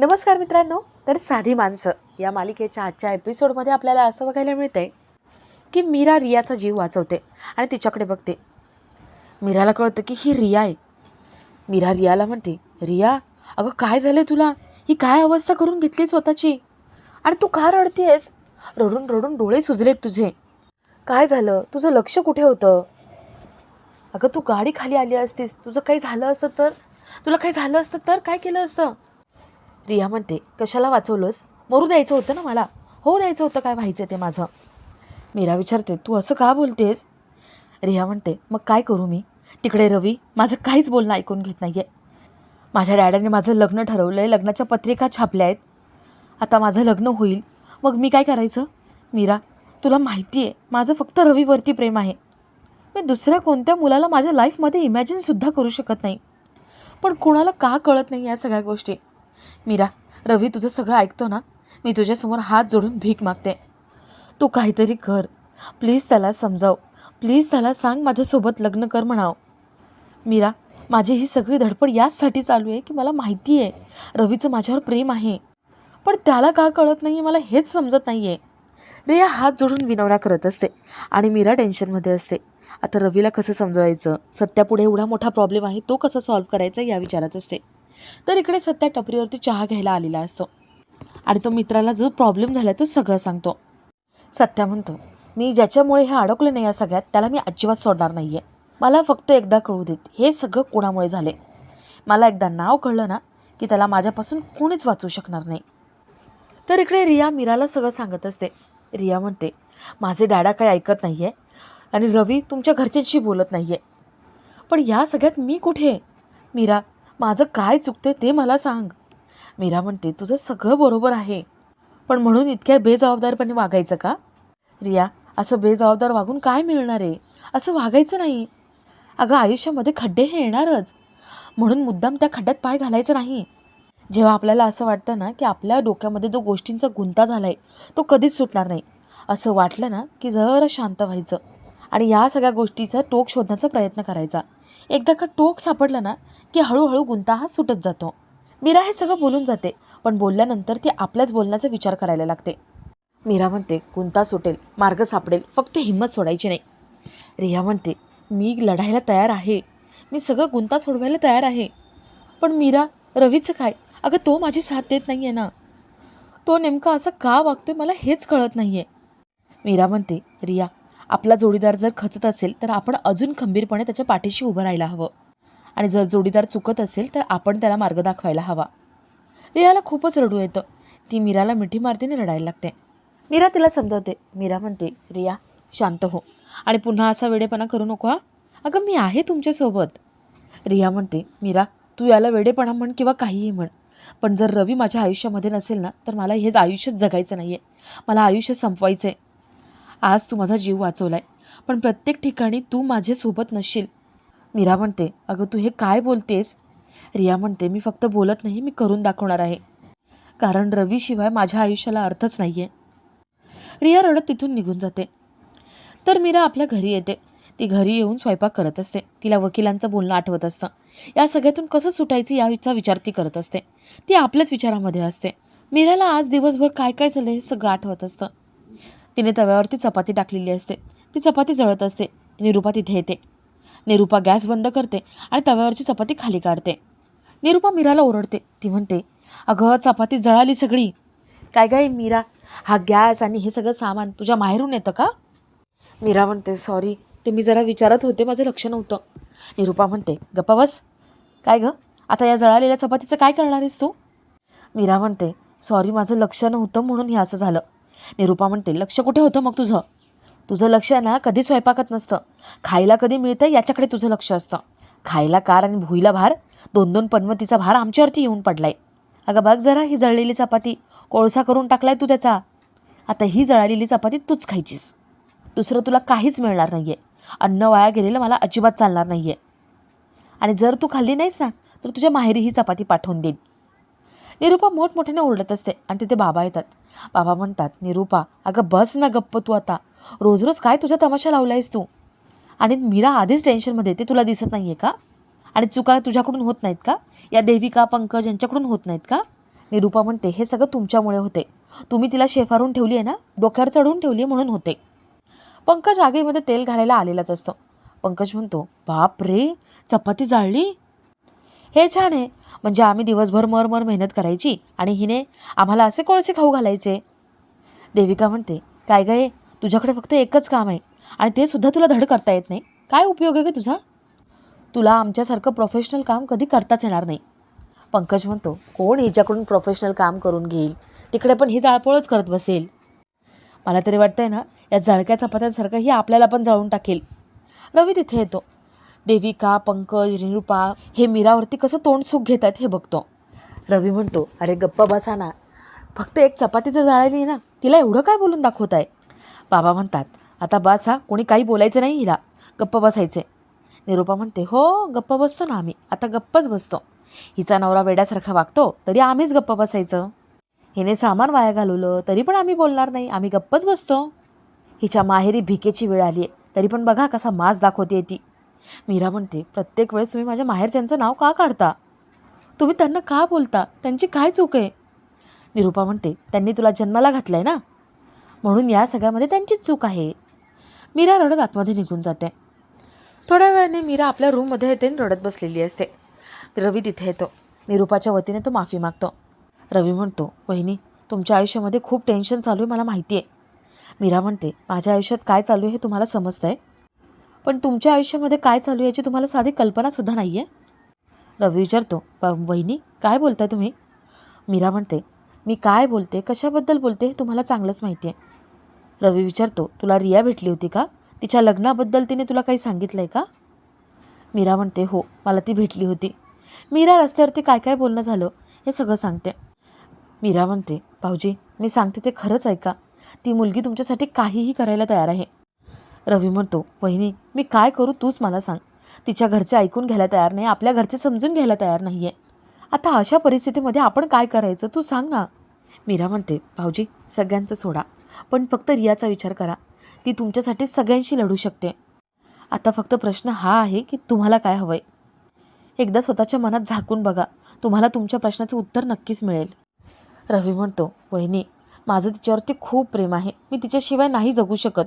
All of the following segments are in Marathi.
नमस्कार मित्रांनो तर साधी माणसं या मालिकेच्या आजच्या एपिसोडमध्ये आपल्याला असं बघायला मिळतंय की मीरा रियाचा जीव वाचवते आणि तिच्याकडे बघते. मीराला कळतं की ही रिया आहे. मीरा रियाला म्हणते रिया अगं काय झालं तुला? ही काय अवस्था करून घेतली स्वतःची? आणि तू का रडतीयस? रडून रडून डोळे सुजलेत तुझे. काय झालं? तुझं लक्ष कुठे होतं? अगं तू गाडी खाली आली असतीस. तुझं काही झालं असतं तर? तुला काही झालं असतं तर? काय केलं असतं? रिया म्हणते कशाला वाचवलंस? मरू द्यायचं होतं ना मला? हो द्यायचं होतं काय व्हायचं ते माझं? मीरा विचारते तू असं का बोलतेस? रिया म्हणते मग काय करू मी? तिकडे रवी माझं काहीच बोलणं ऐकून घेत नाही आहे माझ्या डॅडाने माझं लग्न ठरवलं आहे लग्नाच्या पत्रिका छापल्या आहेत. आता माझं लग्न होईल. मग मी काय करायचं? मीरा तुला माहिती आहे माझं फक्त रवीवरती प्रेम आहे. मी दुसऱ्या कोणत्या मुलाला माझ्या लाईफमध्ये इमॅजिनसुद्धा करू शकत नाही. पण कोणाला का कळत नाही या सगळ्या गोष्टी? मीरा रवी तुझं सगळं ऐकतो ना? मी तुझ्यासमोर हात जोडून भीक मागते. तू काहीतरी कर. प्लीज त्याला समजाव. प्लीज त्याला सांग माझ्यासोबत लग्न कर म्हणाव. मीरा माझी ही सगळी धडपड याचसाठी चालू आहे की मला माहिती आहे. रवीचं माझ्यावर प्रेम आहे. पण त्याला का कळत नाही आहे मला हेच समजत नाही आहे रिया हात जोडून विनवण्या करत असते आणि मीरा टेन्शनमध्ये असते. आता रवीला कसं समजवायचं? सत्यापुढे एवढा मोठा प्रॉब्लेम आहे तो कसा सॉल्व्ह करायचा या विचारात असते. तर इकडे सध्या टपरीवरती चहा घ्यायला आलेला असतो. आणि तो मित्राला जो प्रॉब्लेम झाला तो सगळं सांगतो. सत्या म्हणतो मी ज्याच्यामुळे हे अडकलं नाही या सगळ्यात त्याला मी अजिबात सोडणार नाही आहे मला फक्त एकदा कळू देत हे सगळं कोणामुळे झाले? मला एकदा नाव कळलं ना की त्याला माझ्यापासून कोणीच वाचू शकणार नाही. तर इकडे रिया मीराला सगळं सांगत असते. रिया म्हणते माझे डॅडा काही ऐकत नाही आहे आणि रवी तुमच्या घरच्यांशी बोलत नाही आहे पण या सगळ्यात मी कुठे मीरा माझं काय चुकते ते मला सांग. मीरा म्हणते तुझं सगळं बरोबर आहे. पण म्हणून इतक्या बेजबाबदारपणे वागायचं का? रिया असं बेजबाबदार वागून काय मिळणार आहे? असं वागायचं नाही. अगं आयुष्यामध्ये खड्डे हे येणारच. म्हणून मुद्दाम त्या खड्ड्यात पाय घालायचं नाही. जेव्हा आपल्याला असं वाटतं ना की आपल्या डोक्यामध्ये जो गोष्टींचा गुंता झाला आहे तो कधीच सुटणार नाही. असं वाटलं ना की जरा शांत व्हायचं आणि या सगळ्या गोष्टीचा टोक शोधण्याचा प्रयत्न करायचा. एकदा का टोक सापडलं ना की हळूहळू गुंता हा सुटत जातो. मीरा हे सगळं बोलून जाते पण बोलल्यानंतर ती आपल्याच बोलण्याचा विचार करायला लागते. मीरा म्हणते गुंता सुटेल मार्ग सापडेल फक्त हिंमत सोडायची नाही. रिया म्हणते मी लढायला तयार आहे. मी सगळं गुंता सोडवायला तयार आहे. पण मीरा रवीचं काय? अगं तो माझी साथ देत नाही आहे ना. तो नेमका असं का वागतोय मला हेच कळत नाही आहे मीरा म्हणते रिया आपला जोडीदार जर खचत असेल तर आपण अजून खंबीरपणे त्याच्या पाठीशी उभं राहायला हवं. आणि जर जोडीदार चुकत असेल तर आपण त्याला मार्ग दाखवायला हवा. रियाला खूपच रडू येतं. ती मीराला मिठी मारतीने रडायला लागते. मीरा तिला समजावते. मीरा म्हणते रिया शांत हो. आणि पुन्हा असा वेडेपणा करू नको हा. अगं मी आहे तुमच्यासोबत. रिया म्हणते मीरा तू याला वेडेपणा म्हण किंवा काहीही म्हण. पण जर रवी माझ्या आयुष्यामध्ये नसेल ना तर मला हेच आयुष्यच जगायचं नाही आहे मला आयुष्य संपवायचं आहे आज तू माझा जीव वाचवला आहे पण प्रत्येक ठिकाणी तू माझ्यासोबत नसशील. मीरा म्हणते अगं तू हे काय बोलतेस? रिया म्हणते मी फक्त बोलत नाही मी करून दाखवणार आहे. कारण रवीशिवाय माझ्या आयुष्याला अर्थच नाही आहे रिया रडत तिथून निघून जाते. तर मीरा आपल्या घरी येते. ती घरी येऊन स्वयंपाक करत असते. तिला वकिलांचं बोलणं आठवत असतं. या सगळ्यातून कसं सुटायचं याचा विचार ती करत असते. ती आपल्याच विचारामध्ये असते. मीराला आज दिवसभर काय काय झालं हे सगळं आठवत असतं. तिने तव्यावरती चपाती टाकलेली असते. ती चपाती जळत असते. निरूपा तिथे येते. निरूपा गॅस बंद करते आणि तव्यावरची चपाती खाली काढते. निरूपा मीराला ओरडते. ती म्हणते अगं चपाती जळाली सगळी. काय काय मीरा? हा गॅस आणि हे सगळं सामान तुझ्या माहेरून येतं का? मीरा म्हणते सॉरी. ते मी जरा विचारत होते. माझं लक्ष नव्हतं. निरूपा म्हणते गप्पा बस. काय गं? आता या जळालेल्या चपातीचं काय करणार आहेस तू? मीरा म्हणते सॉरी. माझं लक्ष नव्हतं म्हणून हे असं झालं. निरूपा म्हणते लक्ष कुठे होतं मग तुझं? तुझं लक्ष ना कधी स्वयंपाकात नसतं. खायला कधी मिळतं याच्याकडे तुझं लक्ष असतं. खायला कार आणि भुईला भार दोन दोन पन्मतीचा भार आमच्यावरती येऊन पडलाय. अगं बघ जरा ही जळलेली चपाती कोळसा करून टाकलाय तू त्याचा. आता ही जळालेली चपाती तूच खायचीस. दुसरं तुला काहीच मिळणार नाही आहे अन्न वाया गेलेलं मला अजिबात चालणार नाही आहे आणि जर तू खाल्ली नाहीस ना तर तुझ्या माहेरी ही चपाती पाठवून देईन. निरूपा मोठमोठ्याने ओरडत असते आणि तिथे बाबा येतात. बाबा म्हणतात निरूपा अगं बस ना गप्प तू आता. रोज रोज काय तुझा तमाशा लावलायस तू? आणि मीरा आधीच टेन्शनमध्ये ते तुला दिसत नाही आहे का? आणि चुका तुझ्याकडून होत नाहीत का? या देविका पंकज यांच्याकडून होत नाहीत का? निरूपा म्हणते हे सगळं तुमच्यामुळे होते. तुम्ही तिला शेफारून ठेवली आहे ना? डोक्यावर चढवून ठेवली आहे म्हणून होते. पंकज आगीमध्ये तेल घालायला आलेलाच असतो. पंकज म्हणतो बाप रे चपाती जाळली? हे छान आहे. म्हणजे आम्ही दिवसभर मरमर मेहनत करायची आणि हिने आम्हाला असे कोळसे खाऊ घालायचे. देविका म्हणते काय काय तुझ्याकडे फक्त एकच काम आहे आणि ते सुद्धा तुला धड करता येत नाही. काय उपयोग आहे का तुझा? तुला आमच्यासारखं प्रोफेशनल काम कधी करताच येणार नाही. पंकज म्हणतो कोण हिच्याकडून प्रोफेशनल काम करून घेईल? तिकडे पण ही जाळपोळच करत बसेल. मला तरी वाटतंय ना या जळक्या चपात्यांसारखं ही आपल्याला पण जळून टाकेल. रवी तिथे येतो. देविका पंकज निरुपा हे मीरावरती कसं तोंड सुख घेत आहेत हे बघतो. रवी म्हणतो अरे गप्पा बसा ना. फक्त एक चपातीचं जाळली ना. तिला एवढं काय बोलून दाखवत आहे बाबा म्हणतात आता बस हा कोणी काही बोलायचं नाही हिला. गप्प बसायचे. निरुपा म्हणते हो गप्प बसतो ना आम्ही. आता गप्पच बसतो. हिचा नवरा वेड्यासारखा वागतो तरी आम्हीच गप्प बसायचं. हिने सामान वाया घालवलं तरी पण आम्ही बोलणार नाही. आम्ही गप्पच बसतो. हिच्या माहेरी भिकेची वेळ आली आहे तरी पण बघा कसा मास दाखवते ती. मीरा म्हणते प्रत्येक वेळेस तुम्ही माझ्या माहेरच्यांचं नाव का काढता? तुम्ही त्यांना का बोलता? त्यांची काय चूक आहे? निरूपा म्हणते त्यांनी तुला जन्माला घातलं आहे ना? म्हणून या सगळ्यामध्ये त्यांचीच चूक आहे. मीरा रडत आतमध्ये निघून जाते. थोड्या वेळाने मीरा आपल्या रूममध्ये येते आणि रडत बसलेली असते. रवी तिथे येतो. निरूपाच्या वतीने तो माफी मागतो. रवी म्हणतो वहिनी तुमच्या आयुष्यामध्ये खूप टेन्शन चालू आहे मला माहिती आहे मीरा म्हणते माझ्या आयुष्यात काय चालू आहे हे तुम्हाला समजतं आहे पण तुमच्या आयुष्यामध्ये काय चालू आहे याची तुम्हाला साधी कल्पनासुद्धा नाही आहे? रवी विचारतो वहिनी काय बोलताय तुम्ही? मीरा म्हणते मी काय बोलते कशाबद्दल बोलते हे तुम्हाला चांगलंच माहिती आहे. रवी विचारतो तुला रिया भेटली होती का? तिच्या लग्नाबद्दल तिने तुला काही सांगितलं आहे का? मीरा म्हणते हो मला ती भेटली होती. मीरा रस्त्यावरती काय काय बोलणं झालं हे सगळं सांगते. मीरा म्हणते भाऊजी मी सांगते ते खरंच ऐका ती मुलगी तुमच्यासाठी काहीही करायला तयार आहे. रवी म्हणतो वहिनी मी काय करू तूच मला सांग. तिच्या घरचे ऐकून घ्यायला तयार नाही आपल्या घरचे समजून घ्यायला तयार नाही आहे आता अशा परिस्थितीमध्ये आपण काय करायचं तू सांग ना. मीरा म्हणते भाऊजी सगळ्यांचं सोडा. पण फक्त रियाचा विचार करा. ती तुमच्यासाठी सगळ्यांशी लढू शकते. आता फक्त प्रश्न हा आहे की तुम्हाला काय हवं आहे एकदा स्वतःच्या मनात झाकून बघा. तुम्हाला तुमच्या प्रश्नाचं उत्तर नक्कीच मिळेल. रवी म्हणतो वहिनी माझं तिच्यावरती खूप प्रेम आहे. मी तिच्याशिवाय नाही जगू शकत.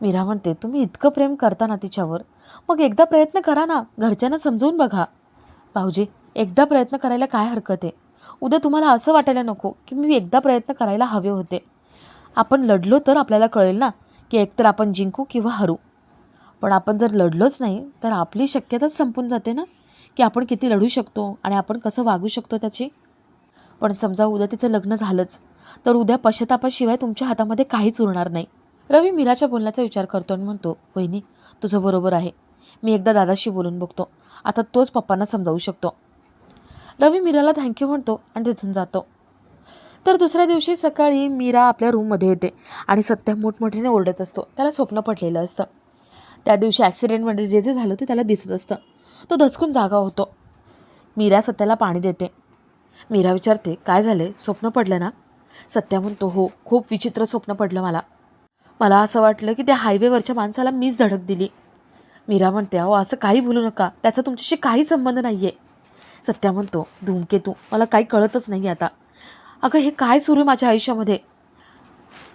मीरा म्हणते तुम्ही इतकं प्रेम करता ना तिच्यावर. मग एकदा प्रयत्न करा ना घरच्यांना समजवून बघा. भाऊजी एकदा प्रयत्न करायला काय हरकत आहे? उद्या तुम्हाला असं वाटायला नको की मी एकदा प्रयत्न करायला हवे होते. आपण लढलो तर आपल्याला कळेल ना की एकतर आपण जिंकू किंवा हरू. पण आपण जर लढलोच नाही तर आपली शक्यताच संपून जाते ना की आपण किती लढू शकतो आणि आपण कसं वागू शकतो त्याची. पण समजा उद्या तिचं लग्न झालंच तर उद्या पश्चातापाशिवाय तुमच्या हातामध्ये काहीच उरणार नाही. रवी मीराच्या बोलण्याचा विचार करतो आणि म्हणतो वहिनी तुझं बरोबर आहे. मी एकदा दादाशी बोलून बघतो. आता तोच पप्पांना समजावू शकतो. रवी मीराला थँक्यू म्हणतो आणि तिथून जातो. तर दुसऱ्या दिवशी सकाळी मीरा आपल्या रूममध्ये येते आणि सत्या मोठमोठ्याने ओरडत असतो. त्याला स्वप्न पडलेलं असतं. त्या दिवशी ॲक्सिडेंटमध्ये जे जे झालं ते त्याला दिसत असतं. तो धचकून जागा होतो. मीरा सत्याला पाणी देते. मीरा विचारते काय झाले स्वप्न पडलं ना? सत्या म्हणतो हो खूप विचित्र स्वप्न पडलं मला. मला असं वाटलं की त्या हायवेवरच्या माणसाला मीच धडक दिली. मीरा म्हणते अहो असं काही बोलू नका. त्याचा तुमच्याशी काही संबंध नाही आहे सत्या म्हणतो धूमकेतू मला काही कळतच नाही आता. अगं हे काय सुरू आहे माझ्या आयुष्यामध्ये?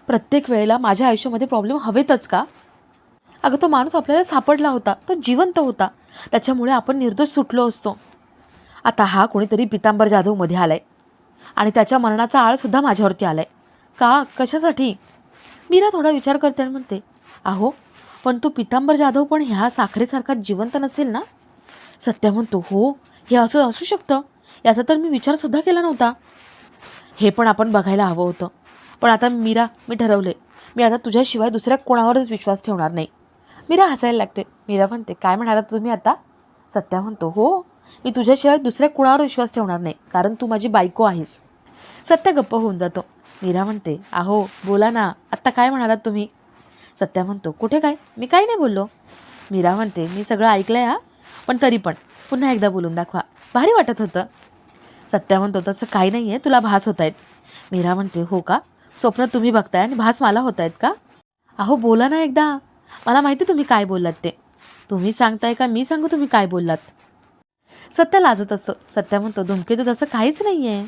प्रत्येक वेळेला माझ्या आयुष्यामध्ये प्रॉब्लेम हवेतच का? अगं तो माणूस आपल्याला सापडला होता. तो जिवंत होता. त्याच्यामुळे आपण निर्दोष सुटलो असतो. आता हा कोणीतरी पितांबर जाधवमध्ये आलाय. आणि त्याच्या मरणाचा आळसुद्धा माझ्यावरती आलाय. का? कशासाठी? मीरा थोडा विचार करते आणि म्हणते अहो पण तो पितांबर जाधव पण ह्या साखरेसारखा जिवंत नसेल ना? सत्या म्हणतो हो हे असं असू शकतं. याचा तर मी विचारसुद्धा केला नव्हता. हे पण आपण बघायला हवं होतं. पण आता मीरा मी ठरवले. मी आता तुझ्याशिवाय दुसऱ्या कोणावरच विश्वास ठेवणार नाही. मीरा हसायला लागते. मीरा म्हणते काय म्हणालात तुम्ही आता? सत्या म्हणतो हो मी तुझ्याशिवाय दुसऱ्या कुणावर विश्वास ठेवणार नाही. कारण तू माझी बायको आहेस. सत्या गप्प होऊन जातो. मीरा म्हणते अहो बोला ना आत्ता काय म्हणालात तुम्ही? सत्या म्हणतो कुठे काय? मी काही नाही बोललो. मीरा म्हणते मी सगळं ऐकलं आहे हा? पण तरी पण पुन्हा एकदा बोलून दाखवा. भारी वाटत होतं. सत्या म्हणतो तसं काही नाही आहे तुला भास होत आहेत मीरा म्हणते हो का? स्वप्न तुम्ही बघताय आणि भास मला होत आहेत का? अहो बोला ना एकदा. मला माहिती तुम्ही काय बोललात ते. तुम्ही सांगताय का? मी सांगू तुम्ही काय बोललात? सत्या लाजत असतो. सत्या म्हणतो धुमकेतू तसं काहीच नाही आहे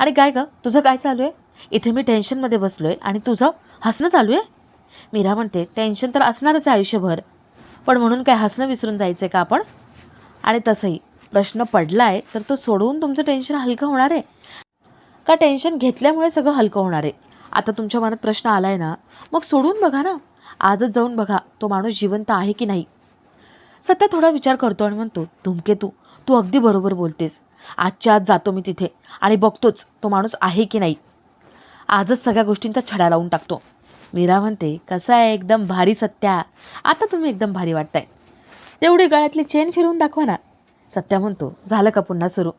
आणि काय गं? तुझं काय चालू आहे? इथे मी टेन्शनमध्ये बसलो आहे आणि तुझं हसणं चालू आहे? मीरा म्हणते टेन्शन तर असणारच आहे आयुष्यभर. पण म्हणून काय हसणं विसरून जायचं आहे का आपण? आणि तसंही प्रश्न पडला आहे तर तो सोडवून तुमचं टेन्शन हलकं होणार आहे? का टेन्शन घेतल्यामुळे सगळं हलकं होणार आहे? आता तुमच्या मनात प्रश्न आला आहे ना मग सोडून बघा ना. आजच जाऊन बघा तो माणूस जिवंत आहे की नाही. सध्या थोडा विचार करतो आणि म्हणतो तुमके तू अगदी बरोबर बोलतेस. आजच्या आज जातो मी तिथे आणि बघतोच तो माणूस आहे की नाही. आजच सगळ्या गोष्टींचा छडा लावून टाकतो. मीरा म्हणते कसं आहे? एकदम भारी सत्या. आता तुम्ही एकदम भारी वाटताय. तेवढी गळ्यातली चेन फिरवून दाखवा ना. सत्या म्हणतो झालं का पुन्हा सुरू?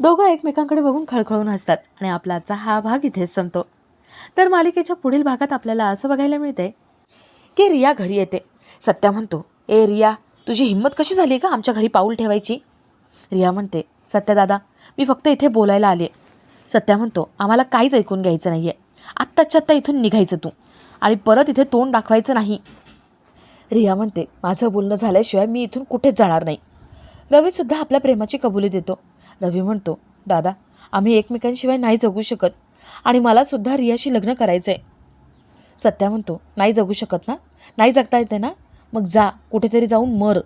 दोघं एकमेकांकडे बघून खळखळून हसतात आणि आपला आजचा हा भाग इथेच संपतो. तर मालिकेच्या पुढील भागात आपल्याला असं बघायला मिळते की रिया घरी येते. सत्या म्हणतो ए रिया तुझी हिंमत कशी झाली का आमच्या घरी पाऊल ठेवायची? रिया म्हणते सत्या दादा मी फक्त इथे बोलायला आले सत्या म्हणतो आम्हाला काहीच ऐकून घ्यायचं नाही आहे आत्ताच्या आत्ता इथून निघायचं तू. आणि परत इथे तोंड दाखवायचं नाही. रिया म्हणते माझं बोलणं झाल्याशिवाय मी इथून कुठेच जाणार नाही. रवीसुद्धा आपल्या प्रेमाची कबुली देतो. रवी म्हणतो दादा आम्ही एकमेकांशिवाय नाही जगू शकत. आणि मलासुद्धा रियाशी लग्न करायचं आहे सत्या म्हणतो नाही जगू शकत ना? नाही जगता येते ना? मग जा कुठेतरी जाऊन मर.